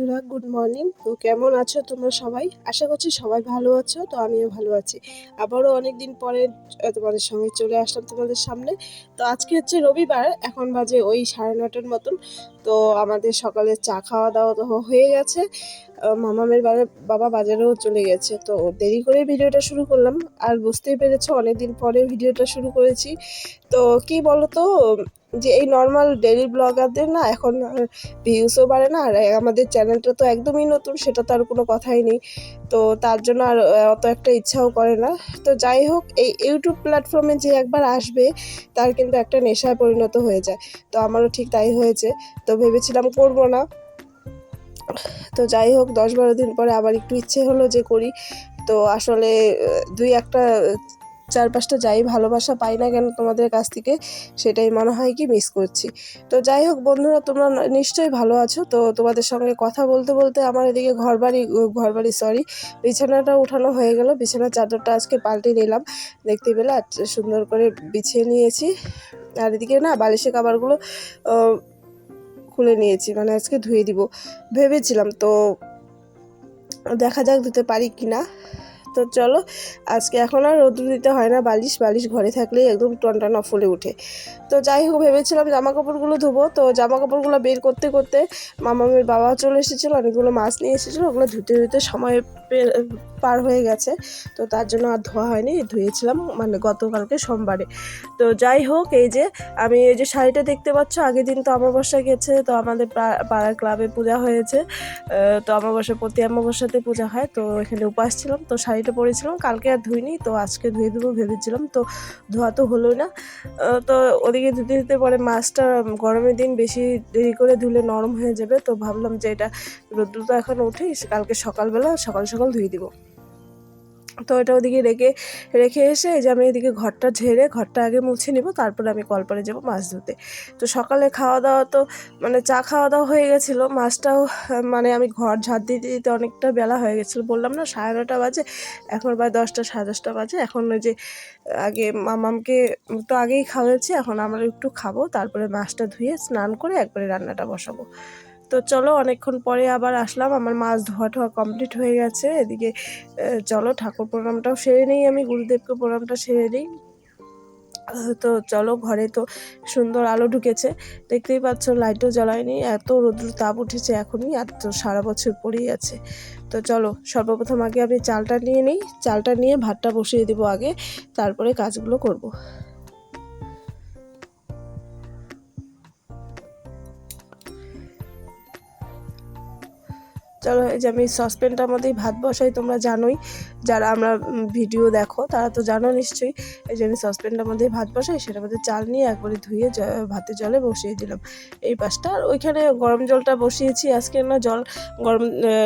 বন্ধুরা good morning তো কেমন আছো তোমরা সবাই? আশা করছি সবাই ভালো আছো, তো আমিও ভালো আছি। আবারও অনেক দিন পরে তোমাদের সঙ্গে চলে আসলাম তোমাদের সামনে। তো আজকে হচ্ছে রবিবার, এখন বাজে ওই সাড়ে নটার মতন। তো আমাদের সকালে চা খাওয়া দাওয়া তো হয়ে গেছে। মামামের বাবা বাজারেও চলে গেছে। তো দেরি করে ভিডিওটা শুরু করলাম। আর বুঝতেই পেরেছ অনেক দিন পরে ভিডিওটা শুরু করেছি। তো কি বলো তো যে এই নর্মাল ডেলি ব্লগারদের না এখন ভিউসও বাড়ে না। আর আমাদের চ্যানেলটা তো একদমই নতুন, সেটা তো আর কোনো কথাই নেই। তো তার জন্য আর অত একটা ইচ্ছাও করে না। তো যাই হোক, এই ইউটিউব প্ল্যাটফর্মে যে একবার আসবে, তার কিন্তু একটা নেশায় পরিণত হয়ে যায়। তো আমারও ঠিক তাই হয়েছে। তো ভেবেছিলাম করব না। তো যাই হোক, দশ বারো দিন পরে আবার একটু ইচ্ছে হলো যে করি। তো আসলে দুই একটা আহ, চার পাঁচটা যাই ভালোবাসা পাই না কেন তোমাদের কাছ থেকে সেটাই মনে হয় কি মিস করছি। তো যাই হোক বন্ধুরা তোমরা নিশ্চয়ই ভালো আছো। তো তোমাদের সঙ্গে কথা বলতে বলতে আমার এদিকে ঘরবাড়ি ঘরবাড়ি সরি বিছানাটা উঠানো হয়ে গেল। বিছানার চাদরটা আজকে পাল্টে নিলাম। দেখতে পেলে সুন্দর করে বিছিয়ে নিয়েছি। আর এদিকে না বালিশের কাবারগুলো খুলে নিয়েছি। মানে আজকে ধুয়ে দিব। ভেবেছিলাম তো দেখা যাক দিতে পারি কি না তো চলো, আজকে এখন আর রোদ্র দিতে হয় না, বালিশ বালিশ ঘরে থাকলেই একদম টনটনা ফুলে উঠে। তো যাই হোক, ভেবেছিলাম জামা কাপড়গুলো ধুবো, তো জামা কাপড়গুলো বের করতে করতে মামামের বাবা চলে এসেছিল, অনেকগুলো মাছ নিয়ে এসেছিল, ওগুলো ধুতে ধুতে সময় পার হয়ে গেছে। তো তার জন্য আর ধোয়া হয়নি, ধুয়েছিলাম। মানে গতকালকে সোমবারে। তো যাই হোক, এই যে আমি এই যে শাড়িটা দেখতে পাচ্ছ, আগের দিন তো অমাবস্যা গেছে, তো আমাদের পাড়ার ক্লাবে পূজা হয়েছে। তো অমাবস্যা, প্রতি অমাবস্যাতে পূজা হয়। তো এখানে উপাস ছিলাম, তো শাড়িটা পরেছিলাম। কালকে আর ধুইনি, তো আজকে ধুয়ে দেবো ভেবেছিলাম, তো ধোয়া তো হলো না। তো ওদিকে ধুতে ধুতে পরে মাছটা গরমের দিন বেশি দেরি করে ধুলে নরম হয়ে যাবে, তো ভাবলাম যে এটা রোদ্দুর তো এখন উঠেই কালকে সকালবেলা সকাল সকাল ধুয়ে দিব। তো এটা ওদিকে রেখে রেখে এসে যে আমি এদিকে ঘরটা ঝেড়ে ঘরটা আগে মুছে নিব, তারপরে আমি কলপারে যাব মাছ ধুতে তো সকালে খাওয়া দাওয়া তো মানে চা খাওয়া দাওয়া হয়ে গেছিল, মাছটাও মানে আমি ঘর ঝাড় দিতে দিতে অনেকটা বেলা হয়ে গেছিল, বললাম না সাড়ে নটা বাজে, এখন প্রায় দশটা, সাড়ে দশটা বাজে, এখন ওই যে আগে মামামকে তো আগেই খাওয়াচ্ছি, এখন আমরা একটু খাব, তারপরে মাছটা ধুয়ে স্নান করে একবারে রান্নাটা বসাবো। তো চলো অনেকক্ষণ পরে আবার আসলাম। আমার মাছ ধোয়া ঠোয়া কমপ্লিট হয়ে গেছে। এদিকে চলো ঠাকুর প্রণামটাও সেরে নিই। আমি গুরুদেবকে প্রণামটা সেরে নিই। তো চলো ঘরে তো সুন্দর আলো ঢুকেছে। দেখতেই পাচ্ছ লাইটও জ্বলায়নি। এত রোদ্র তাপ উঠেছে এখনই আর তো সারা বছর পড়েই আছে। তো চলো সর্বপ্রথম আগে আমি চালটা নিয়ে নিই। চালটা নিয়ে ভাতটা বসিয়ে দেবো আগে। তারপরে কাজগুলো করব। চলো এই যে আমি সসপ্যানটার মধ্যেই ভাত বসাই তোমরা জানোই। যারা আমরা ভিডিও দেখো তারা তো জানো নিশ্চয়ই। এই যে আমি সসপ্যানটার মধ্যে ভাত বসাই সেটার মধ্যে চাল নিয়ে একবারে ধুয়ে ভাতের জলে বসিয়ে দিলাম। এই পাশটা আর ওইখানে গরম জলটা বসিয়েছি। আজকে না জল গরম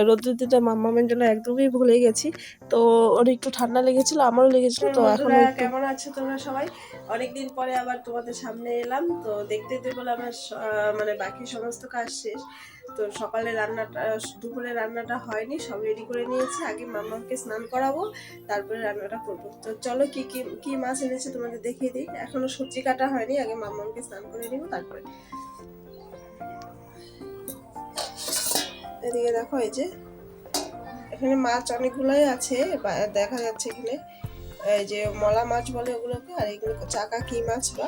রোদ্র দিতে মাম্মামের জন্য একদমই ভুলে গেছি। তো ওর একটু ঠান্ডা লেগেছিল আমারও লেগেছিল তো এখন কেমন আছো তোমরা সবাই? অনেকদিন পরে আবার তোমাদের সামনে এলাম। তো দেখতে দেখতে বলে আমার মানে বাকি সমস্ত কাজ শেষ। তো সকালে রান্নাটা, দুপুরে রান্নাটা হয়নি, সব রেডি করে নিয়েছি। আগে মামাকে স্নান করাবো, তারপরে রান্নাটা করব। তো চলো কি কি কি মাছ এনেছে তোমাদের দেখিয়ে দিই। এখনও সবজি কাটা হয়নি, আগে মামাকে স্নান করে নিব, তারপরে। এদিকে দেখো এই যে, এখানে মাছ অনেকগুলোই আছে দেখা যাচ্ছে এখানে। এই যে মলা মাছ বলে ওগুলোকে, আর এগুলো চাকা কি মাছ বা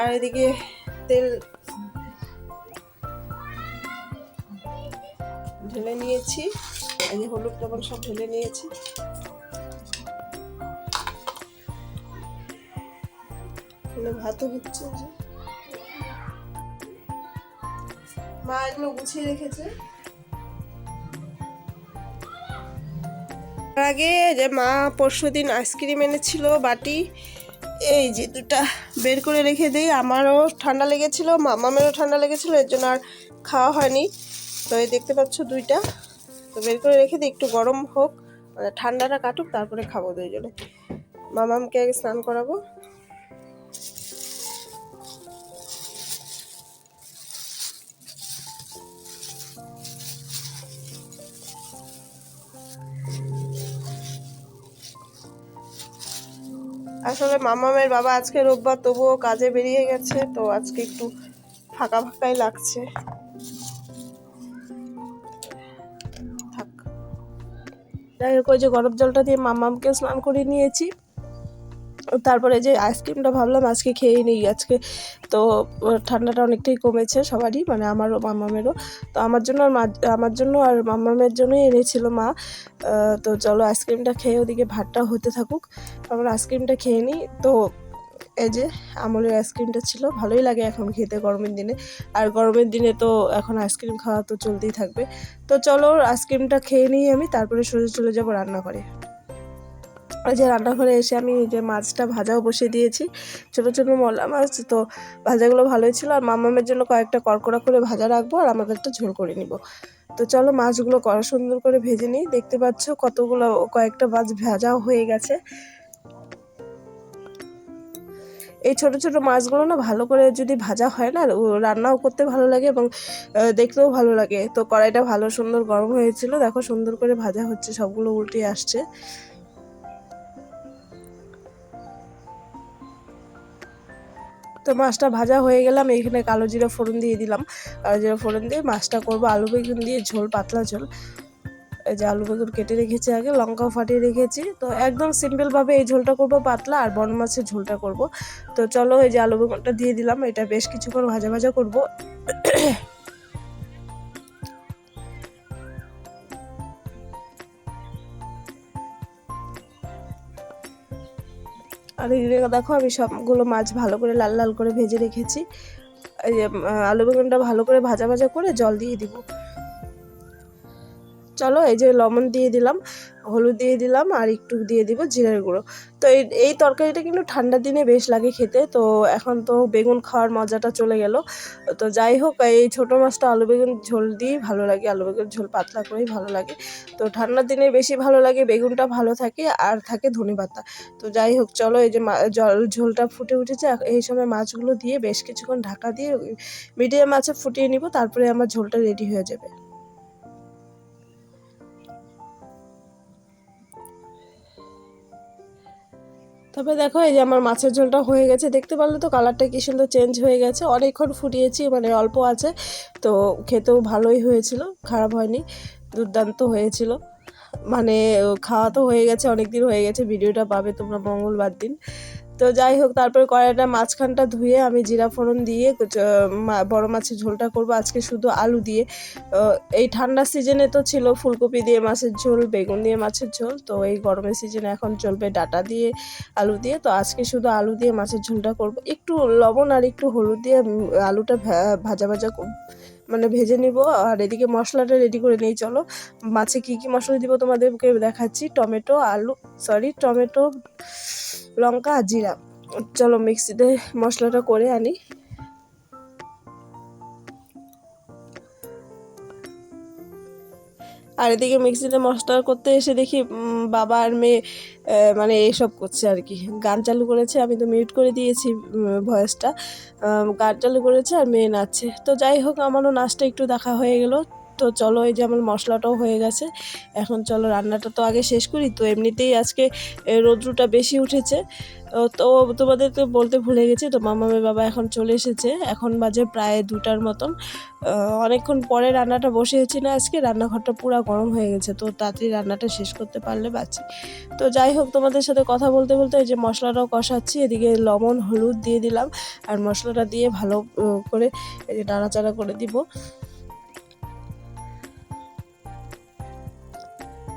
আর এদিকে তেল ঢেলে নিয়েছি। এই যে হলুদ লবণ সব ঢেলে নিয়েছি। ভাতও হচ্ছে মা এগুলো গুছিয়ে রেখেছে। তার আগে যে মা পরশু দিন আইসক্রিম এনেছিল, বাটি। এই যে দুটা বের করে রেখে দিই। আমারও ঠান্ডা লেগেছিল, মামামেরও ঠান্ডা লেগেছিল, এর জন্য আর খাওয়া হয়নি। তো এই দেখতে পাচ্ছ দুইটা। তো বের করে রেখে দিই, একটু গরম হোক মানে ঠান্ডাটা কাটুক, তারপরে খাব দুইজনে। মামামকে আগে স্নান করাবো। আসলে মামামের বাবা আজকে রোববার, তবুও কাজে বেরিয়ে গেছে, তো আজকে একটু ফাঁকা ফাঁকাই লাগছে। যাই হোক, ওই যে গরম জলটা দিয়ে মামামকে স্নান করে নিয়েছি। তারপরে যে আইসক্রিমটা ভাবলাম আজকে খেয়েই নিই আজকে। তো ঠান্ডাটা অনেকটাই কমেছে সবারই মানে আমারও, মামামেরও। তো আমার জন্য আর আমার জন্য আর মামামের জন্যই এনেছিল মা। তো চলো আইসক্রিমটা খেয়ে ওদিকে ভাতটা হতে থাকুক। তারপর আইসক্রিমটা খেয়ে নিই। তো এই যে আমলের আইসক্রিমটা ছিল, ভালোই লাগে এখন খেতে গরমের দিনে। আর গরমের দিনে তো এখন আইসক্রিম খাওয়া তো চলতেই থাকবে। তো চলো আইসক্রিমটা খেয়ে নিই আমি, তারপরে সোজা চলে যাব রান্না করে ওই যে রান্নাঘরে এসে আমি এই যে মাছটা ভাজাও বসিয়ে দিয়েছি। ছোটো ছোটো মলা মাছ, তো ভাজাগুলো ভালোই ছিল। আর মামামের জন্য কয়েকটা কড়কড়া করে ভাজা রাখব, আর আমাদেরটা ঝোল করে নিব। তো চলো মাছগুলো কড়া সুন্দর করে ভেজে নিই। দেখতে পাচ্ছ কতগুলো, কয়েকটা মাছ ভাজাও হয়ে গেছে। এই ছোট ছোট মাছগুলো না ভালো করে যদি ভাজা হয় না রান্নাও করতে ভালো লাগে এবং দেখতেও ভালো লাগে। তো কড়াইটা ভালো সুন্দর গরম হয়েছিল, দেখো সুন্দর করে ভাজা হচ্ছে, সবগুলো উল্টে আসছে। তো মাছটা ভাজা হয়ে গেলাম, এখানে কালো জিরা ফোড়ন দিয়ে দিলাম। কালো জিরা ফোড়ন দিয়ে মাছটা করব আলু বেগুন দিয়ে, ঝোল, পাতলা ঝোল। এই যে আলু বেগুন কেটে রেখেছি আগে, লঙ্কাও ফাটিয়ে রেখেছি। তো একদম সিম্পলভাবে এই ঝোলটা করব পাতলা আর বন মাছের ঝোলটা করব। তো চলো এই যে আলু বেগুনটা দিয়ে দিলাম, এটা বেশ কিছুক্ষণ ভাজা ভাজা করব। আর এদিকে দেখো, আমি সবগুলো মাছ ভালো করে লাল লাল করে ভেজে রেখেছি। আলু বেগুনটা ভালো করে ভাজা ভাজা করে জল দিয়ে দিব। চলো এই যে লবণ দিয়ে দিলাম, হলুদ দিয়ে দিলাম আর একটু দিয়ে দিব জিরের গুঁড়ো। তো এই এই তরকারিটা কিন্তু ঠান্ডার দিনে বেশ লাগে খেতে, তো এখন তো বেগুন খাওয়ার মজাটা চলে গেল। তো যাই হোক, এই ছোটো মাছটা আলু বেগুন ঝোল দিয়েই ভালো লাগে, আলু বেগুন ঝোল পাতলা করেই ভালো লাগে। তো ঠান্ডার দিনে বেশি ভালো লাগে বেগুনটা ভালো থাকে আর থাকে ধনে পাতা। তো যাই হোক, চলো এই যে জল, ঝোলটা ফুটে উঠেছে এই সময় মাছগুলো দিয়ে বেশ কিছুক্ষণ ঢাকা দিয়ে, মিডিয়াম মাছে ফুটিয়ে নিব, তারপরে আমার ঝোলটা রেডি হয়ে যাবে। তবে দেখো, এই যে আমার মাছের ঝোলটা হয়ে গেছে। দেখতে পারলে তো কালারটা কি সুন্দর চেঞ্জ হয়ে গেছে। অনেকক্ষণ ফুটিয়েছি মানে অল্প আছে। তো খেতেও ভালোই হয়েছিল, খারাপ হয়নি, দুর্দান্ত হয়েছিল। মানে খাওয়া তো হয়ে গেছে অনেক দিন হয়ে গেছে, ভিডিওটা পাবে তোমরা মঙ্গলবার দিন। তো যাই হোক, তারপরে কড়াইটা মাঝখানটা ধুয়ে আমি জিরা ফোড়ন দিয়ে বড় মাছের ঝোলটা করব আজকে শুধু আলু দিয়ে। এই ঠান্ডার সিজনে তো ছিল ফুলকপি দিয়ে মাছের ঝোল, বেগুন দিয়ে মাছের ঝোল, তো এই গরমের সিজনে এখন চলবে ডাটা দিয়ে আলু দিয়ে। তো আজকে শুধু আলু দিয়ে মাছের ঝোলটা করব। একটু লবণ আর একটু হলুদ দিয়ে আলুটা ভাজা ভাজা মানে ভেজে নিব, আর এদিকে মশলাটা রেডি করে নিই, চলো। মাছে কি কি মশলা দিব তোমাদেরকে দেখাচ্ছি, টমেটো, আলু সরি টমেটো, লঙ্কা, আর জিরা। চলো মিক্সিতে মশলাটা করে আনি। আর এদিকে মিক্সিতে মশলা করতে এসে দেখি বাবা আর মেয়ে মানে এসব করছে আর কি। গান চালু করেছে, আমি তো মিউট করে দিয়েছি ভয়েসটা গান চালু করেছে আর মেয়ে নাচছে। তো যাই হোক, আমারও নাচটা একটু দেখা হয়ে গেল। তো চলো এই যে আমার মশলাটাও হয়ে গেছে। এখন চলো রান্নাটা তো আগে শেষ করি, তো এমনিতেই আজকে রৌদ্রটা বেশি উঠেছে। তো তোমাদেরকে বলতে ভুলে গেছি, তো মামামের বাবা এখন চলে এসেছে। এখন বাজে প্রায় দুটার মতন। অনেকক্ষণ পরে রান্নাটা বসিয়েছি না আজকে, রান্নাঘরটা পুরো গরম হয়ে গেছে, তো তাড়াতাড়ি রান্নাটা শেষ করতে পারলে বাঁচি। তো যাই হোক, তোমাদের সাথে কথা বলতে বলতে এই যে মশলাটাও কষাচ্ছি, এদিকে লবণ, হলুদ দিয়ে দিলাম, আর মশলাটা দিয়ে ভালো করে এই যে নাড়াচাড়া করে দিব।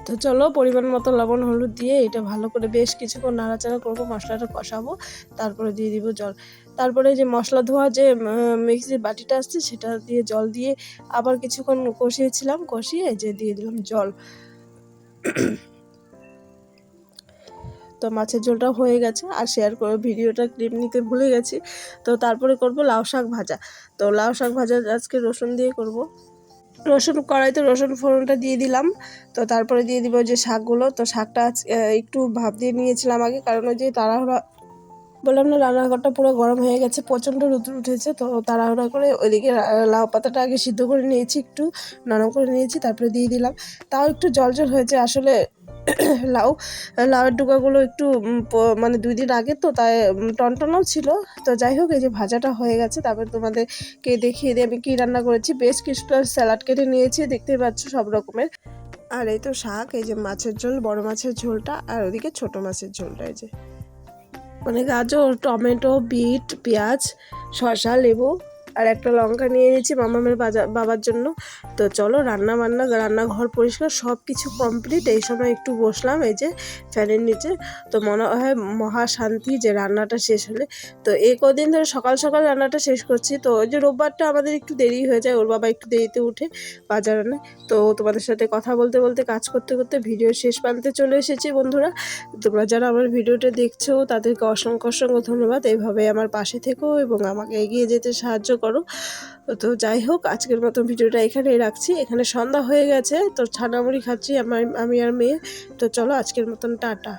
তো চলো, পরিমাণ মতো লবণ, হলুদ দিয়ে এটা ভালো করে বেশ কিছুক্ষণ নাড়াচাড়া করব, মশলাটা কষাবো, তারপরে দিয়ে দিব জল। তারপরে যে মশলা ধোয়া যে মিক্সির বাটিটা আসছে, সেটা দিয়ে জল দিয়ে আবার কিছুক্ষণ কষিয়েছিলাম, কষিয়ে যে দিয়ে দিলাম জল। তো মাছের ঝোলটা হয়ে গেছে, আর শেয়ার করে ভিডিওটা ক্লিপ নিতে ভুলে গেছি। তো তারপরে করব লাউ শাক ভাজা। তো লাউ শাক ভাজা আজকে রসুন দিয়ে করব। রসুন কড়াইতে রসুন ফোড়নটা দিয়ে দিলাম। তো তারপরে দিয়ে দিব যে শাকগুলো। তো শাকটা একটু ভাব দিয়ে নিয়েছিলাম আগে, কারণ ওই যে তাড়াহুড়া, বললাম না রান্নাঘরটা পুরো গরম হয়ে গেছে, প্রচণ্ড রুদ্র উঠেছে, তো তাড়াহুড়া করে ওইদিকে লাউ পাতাটা আগে সিদ্ধ করে নিয়েছি একটু, নরম করে নিয়েছি, তারপরে দিয়ে দিলাম। তাও একটু জল জল হয়েছে, আসলে লাউ, লাউয়ের ডুকাগুলো একটু মানে দুই দিন আগে তো, তাই টনটনও ছিল। তো যাই হোক, এই যে ভাজাটা হয়ে গেছে, তারপর তোমাদেরকে দেখিয়ে দিই আমি কী রান্না করেছি। বেশ কিছুটা স্যালাড কেটে নিয়েছি, দেখতেই পাচ্ছ সব রকমের। আর এই তো শাক, এই যে মাছের ঝোল, বড় মাছের ঝোলটা, আর ওদিকে ছোট মাছের ঝোলটা, এই যে। মানে গাজর, টমেটো, বিট, পেঁয়াজ, শসা, লেবু আর একটা লঙ্কা নিয়ে নিয়েছি মামামের বাবার জন্য। তো চলো রান্না বান্না, রান্নাঘর পরিষ্কার সব কিছু কমপ্লিট এই সময় একটু বসলাম, এই যে ফ্যানের নিচে। তো মনে হয় মহা শান্তি যে রান্নাটা শেষ হলে। তো এই কদিন ধরে সকাল সকাল রান্নাটা শেষ করছি। তো ওই যে রোববারটা আমাদের একটু দেরি হয়ে যায়, ওর বাবা একটু দেরিতে উঠে বাজার। আনে তো তোমাদের সাথে কথা বলতে বলতে, কাজ করতে করতে ভিডিও শেষ প্রান্তে চলে এসেছি বন্ধুরা। তোমরা যারা আমার ভিডিওটা দেখছ, তাদেরকে অসংখ্য অসংখ্য ধন্যবাদ। এইভাবে আমার পাশে থেকো এবং আমাকে এগিয়ে যেতে সাহায্য করো। তো যাই হোক, আজকের মতো ভিডিওটা এখানেই রাখছি। এখানে সন্ধ্যা হয়ে গেছে, তো ছানামুড়ি খাচ্ছি আমার আমি আর মেয়ে। তো চলো আজকের মতন টাটা।